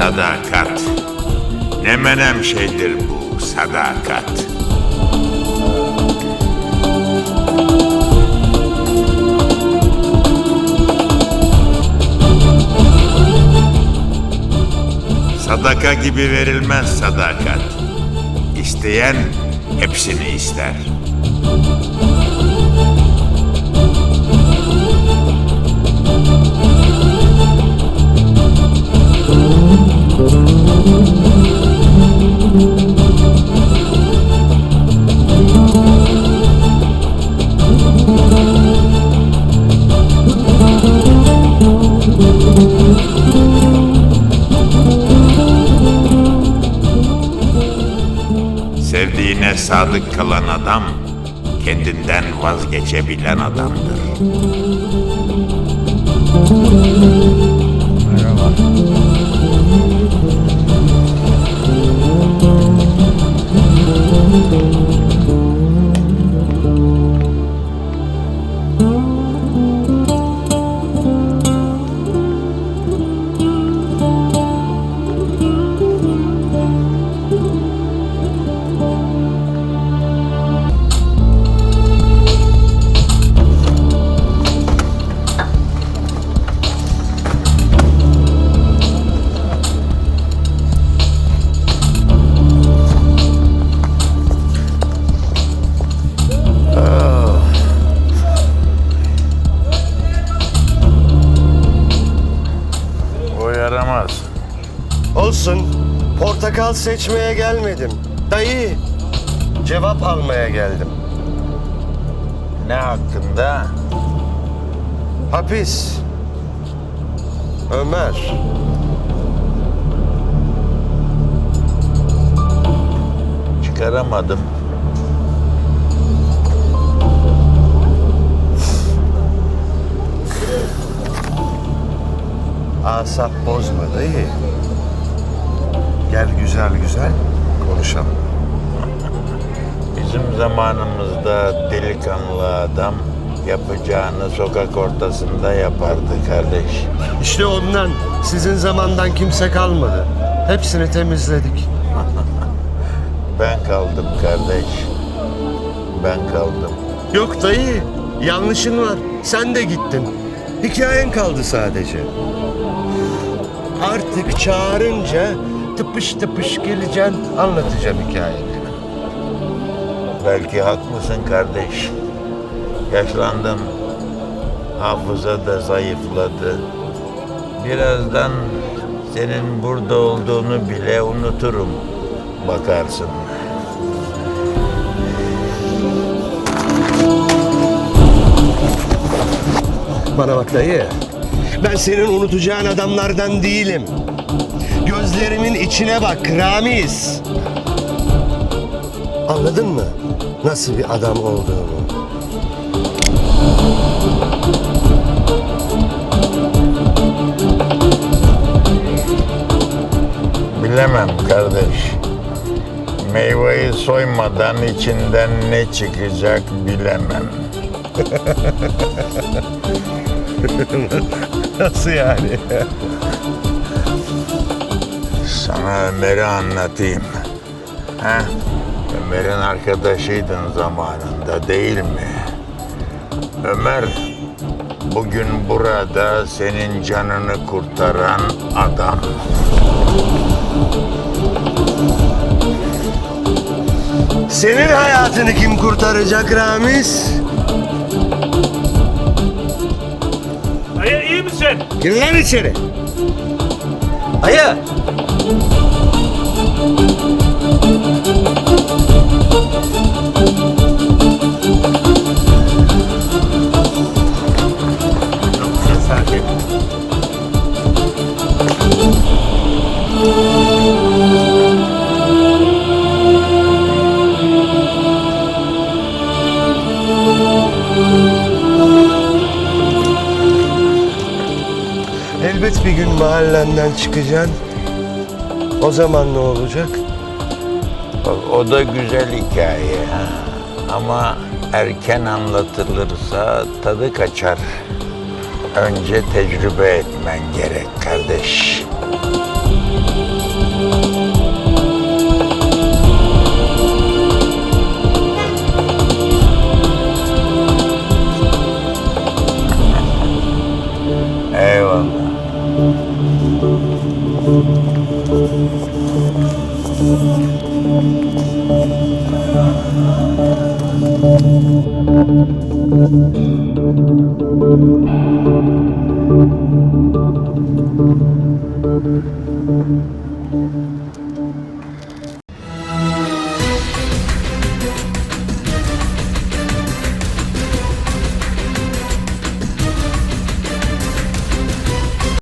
Sadakat. Ne menem şeydir bu sadakat. Sadaka gibi verilmez sadakat. İsteyen hepsini ister. Sevdiğine sadık kalan adam, kendinden vazgeçebilen adamdır. Merhaba. O Portakal seçmeye gelmedim. Dayı. Cevap almaya geldim. Ne hakkında? Hapis. Ömer. Çıkaramadım. Asap bozma dayı. Gel güzel güzel konuşalım. Bizim zamanımızda delikanlı adam yapacağını sokak ortasında yapardı kardeş. İşte ondan sizin zamandan kimse kalmadı. Hepsini temizledik. Ben kaldım kardeş. Ben kaldım. Yok dayı, yanlışın var. Sen de gittin. Hikayen kaldı sadece. Artık çağırınca tıpış tıpış geleceksin, anlatacaksın hikayeni. Belki haklısın kardeş. Yaşlandım. Hafıza da zayıfladı. Birazdan senin burada olduğunu bile unuturum. Bakarsın. Bana bak dayı, ben senin unutacağın adamlardan değilim. Gözlerimin içine bak Ramiz. Anladın mı? Nasıl bir adam olduğumu? Bilemem kardeş. Meyveyi soymadan içinden ne çıkacak bilemem. Nasıl yani? Sana Ömer'i anlatayım. Ha? Ömer'in arkadaşıydın zamanında değil mi? Ömer bugün burada senin canını kurtaran adam. Senin hayatını kim kurtaracak Ramiz? Dayı iyi misin? Gir lan içeri. Dayı. Elbet bir gün mahallenden çıkacaksın. O zaman ne olacak? O, da güzel hikaye. Ama erken anlatılırsa tadı kaçar. Önce tecrübe etmen gerek kardeş. Eyvallah. Thank you.